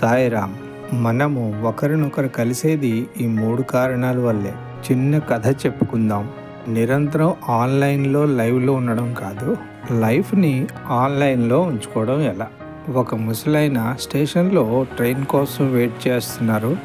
సాయిరామ్. మనము ఒకరినొకరు కలిసేది ఈ మూడు కారణాల వల్లే. చిన్న కథ చెప్పుకుందాం. నిరంతరం ఆన్లైన్లో లైవ్లో ఉండడం కాదు. లైఫ్ని ఆన్లైన్లో ఉంచుకోవడం ఎలా? ఒక ముసలైన స్టేషన్లో ట్రైన్ కోసం వెయిట్ చేస్తున్నారు.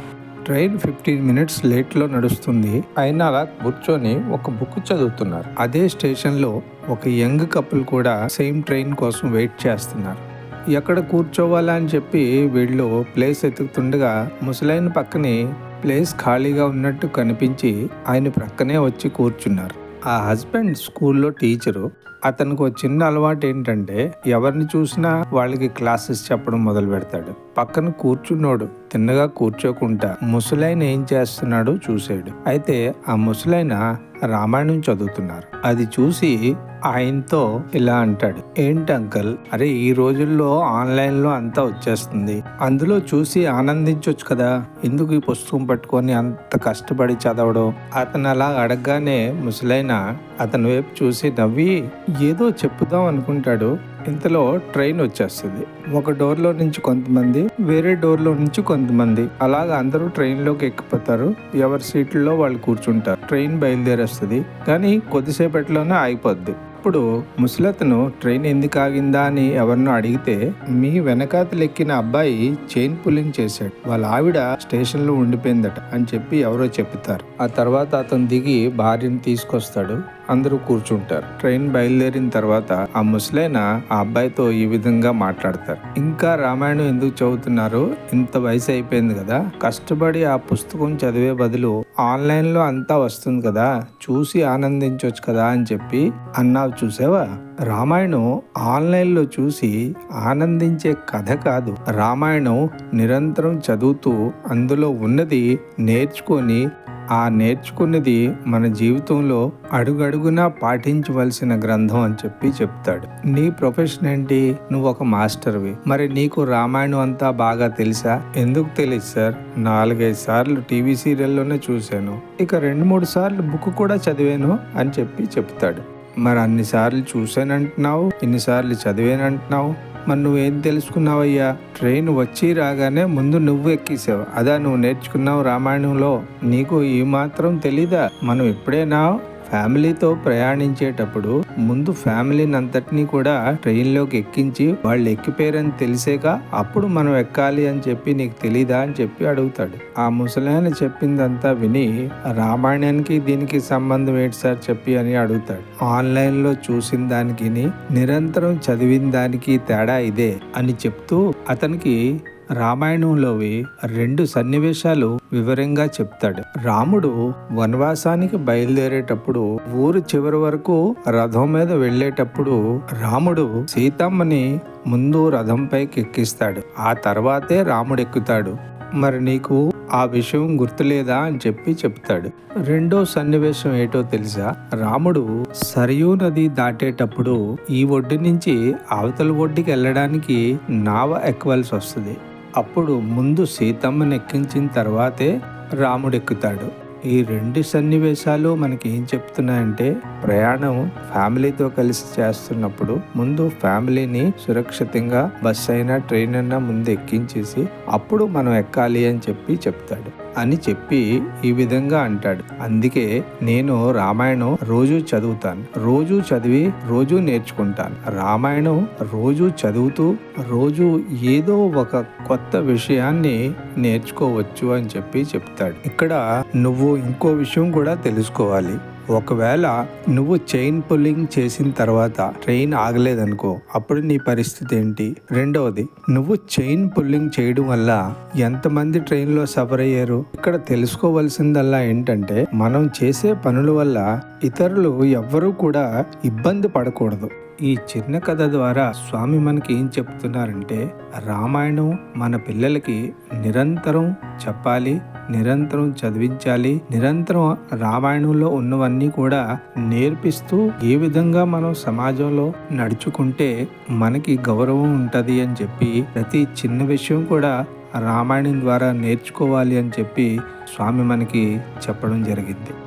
ట్రైన్ ఫిఫ్టీన్ మినిట్స్ లేట్లో నడుస్తుంది. అయినా అలా కూర్చొని ఒక బుక్ చదువుతున్నారు. అదే స్టేషన్లో ఒక యంగ్ కపుల్ కూడా సేమ్ ట్రైన్ కోసం వెయిట్ చేస్తున్నారు. ఎక్కడ కూర్చోవాలా అని చెప్పి వీళ్ళు ప్లేస్ ఎతుకుతుండగా ముసలైన పక్కనే ప్లేస్ ఖాళీగా ఉన్నట్టు కనిపించి ఆయన ప్రక్కనే వచ్చి కూర్చున్నారు. ఆ హస్బెండ్ స్కూల్లో టీచరు. అతనికి ఒక చిన్న అలవాటు ఏంటంటే ఎవరిని చూసినా వాళ్ళకి క్లాసెస్ చెప్పడం మొదలు పెడతాడు పక్కన కూర్చున్నోడు. తిన్నగా కూర్చోకుండా ముసలైన ఏం చేస్తున్నాడో చూసాడు అయితే ఆ ముసలైన రామాయణం చదువుతున్నారు. అది చూసి ఆయనతో ఇలా అంటాడు. ఏంటి అంకల్? అరే ఈ రోజుల్లో ఆన్లైన్లో అంతా వచ్చేస్తుంది. అందులో చూసి ఆనందించవచ్చు కదా. ఎందుకు ఈ పుస్తకం పట్టుకొని అంత కష్టపడి చదవడం? అతను అలా అడగగానే ముసలైన అతని వైపు చూసి నవ్వి ఏదో చెప్పుదాం అనుకుంటాడు. ఇంతలో ట్రైన్ వచ్చేస్తుంది. ఒక డోర్లో నుంచి కొంతమంది వేరే డోర్లో నుంచి కొంతమంది. అలాగ అందరూ ట్రైన్లోకి ఎక్కిపోతారు. ఎవరి సీట్లలో వాళ్ళు కూర్చుంటారు. ట్రైన్ బయలుదేరేస్తుంది. కానీ కొద్దిసేపట్లోనే ఆగిపోద్ది. అప్పుడు ముసలతను ట్రైన్ ఎందుకు ఆగిందా? అని ఎవరినో అడిగితే మీ వెనకాతలు ఎక్కిన అబ్బాయి చైన్ పుల్లింగ్ చేశాడు. వాళ్ళ ఆవిడ స్టేషన్లో ఉండిపోయిందట అని చెప్పి ఎవరో చెప్తారు. ఆ తర్వాత అతను దిగి భార్యను తీసుకొస్తాడు. అందరూ కూర్చుంటారు. ట్రైన్ బయలుదేరిన తర్వాత ఆ ముసలైన ఆ అబ్బాయితో ఈ విధంగా మాట్లాడతారు. ఇంకా రామాయణం ఎందుకు చదువుతున్నారు? ఇంత వయసు అయిపోయింది కదా. కష్టపడి ఆ పుస్తకం చదివే బదులు ఆన్లైన్లో అంతా వస్తుంది కదా చూసి ఆనందించవచ్చు కదా అని చెప్పి అన్నావు చూసావా? రామాయణం ఆన్లైన్లో చూసి ఆనందించే కథ కాదు. రామాయణం నిరంతరం చదువుతూ అందులో ఉన్నది నేర్చుకొని ఆ నేర్చుకున్నది మన జీవితంలో అడుగడుగునా పాటించవలసిన గ్రంథం అని చెప్పి చెప్తాడు. నీ ప్రొఫెషన్ ఏంటి? నువ్వు ఒక మాస్టర్వి. మరి నీకు రామాయణం అంతా బాగా తెలుసా? ఎందుకు తెలియదు సార్? నాలుగైదు సార్లు టీవీ సీరియల్లోనే చూశాను. ఇక రెండు మూడు సార్లు బుక్ కూడా చదివాను అని చెప్పి చెప్తాడు. మరి అన్నిసార్లు చూశానంటున్నావు? ఇన్నిసార్లు చదివానంటున్నావు? మరి నువ్వేం తెలుసుకున్నావయ్యా? ట్రైన్ వచ్చి రాగానే ముందు నువ్వు ఎక్కేసావు. అదా నువ్వు నేర్చుకున్నావు రామాయణంలో? నీకు ఈ మాత్రం తెలీదా? మనం ఎప్పుడైనా ఫ్యామిలీతో ప్రయాణించేటప్పుడు ముందు ఫ్యామిలీని అంతటినీ కూడా ట్రైన్లోకి ఎక్కించి వాళ్ళు ఎక్కిపోయారని తెలిసాక అప్పుడు మనం ఎక్కాలి అని చెప్పి నీకు తెలీదా అని చెప్పి అడుగుతాడు. ఆ ముసలాయన చెప్పిందంతా విని రామాయణానికి దీనికి సంబంధం ఏంటి సార్ చెప్పి అని అడుగుతాడు. ఆన్లైన్లో చూసిన దానికి నిరంతరం చదివిన దానికి తేడా ఇదే అని చెప్తూ అతనికి రామాయణంలోవి రెండు సన్నివేశాలు వివరంగా చెప్తాడు. రాముడు వనవాసానికి బయలుదేరేటప్పుడు ఊరు చివరి వరకు రథం మీద వెళ్ళేటప్పుడు రాముడు సీతమ్మని ముందు రథంపైకి ఎక్కిస్తాడు. ఆ తర్వాతే రాముడు ఎక్కుతాడు. మరి నీకు ఆ విషయం గుర్తులేదా అని చెప్పి చెప్తాడు. రెండో సన్నివేశం ఏటో తెలుసా? రాముడు సరియూ నది దాటేటప్పుడు ఈ ఒడ్డు నుంచి అవతల ఒడ్డుకి వెళ్ళడానికి నావ ఎక్కవలసి వస్తుంది. అప్పుడు ముందు సీతమ్మని ఎక్కించిన తర్వాతే రాముడు ఎక్కుతాడు ఈ రెండు సన్నివేశాలు మనకి ఏం చెప్తున్నాయంటే ప్రయాణం ఫ్యామిలీతో కలిసి చేస్తున్నప్పుడు ముందు ఫ్యామిలీని సురక్షితంగా బస్ అయినా ట్రైన్ అయినా ముందు ఎక్కించేసి అప్పుడు మనం ఎక్కాలి అని చెప్పి చెప్తాడు. అని చెప్పి ఈ విధంగా అంటాడు. అందుకే నేను రామాయణం రోజు చదువుతాను. రోజు చదివి రోజు నేర్చుకుంటాను. రామాయణం రోజు చదువుతూ రోజు ఏదో ఒక కొత్త విషయాన్ని నేర్చుకోవచ్చు అని చెప్పి చెప్తాడు. ఇక్కడ నువ్వు ఇంకో విషయం కూడా తెలుసుకోవాలి. ఒకవేళ నువ్వు చైన్ పుల్లింగ్ చేసిన తర్వాత ట్రైన్ ఆగలేదనుకో అప్పుడు నీ పరిస్థితి ఏంటి? రెండవది నువ్వు చైన్ పుల్లింగ్ చేయడం వల్ల ఎంతమంది ట్రైన్లో సఫర్ అయ్యారు? ఇక్కడ తెలుసుకోవాల్సిందల్లా ఏంటంటే మనం చేసే పనుల వల్ల ఇతరులు ఎవ్వరూ కూడా ఇబ్బంది పడకూడదు. ఈ చిన్న కథ ద్వారా స్వామి మనకి ఏం చెప్తున్నారంటే రామాయణం మన పిల్లలకి నిరంతరం చెప్పాలి నిరంతరం చదివించాలి నిరంతరం రామాయణంలో ఉన్నవన్నీ కూడా నేర్పిస్తూ ఏ విధంగా మనం సమాజంలో నడుచుకుంటే మనకి గౌరవం ఉంటుంది అని చెప్పి ప్రతి చిన్న విషయం కూడా రామాయణం ద్వారా నేర్చుకోవాలి అని చెప్పి స్వామి మనకి చెప్పడం జరిగింది.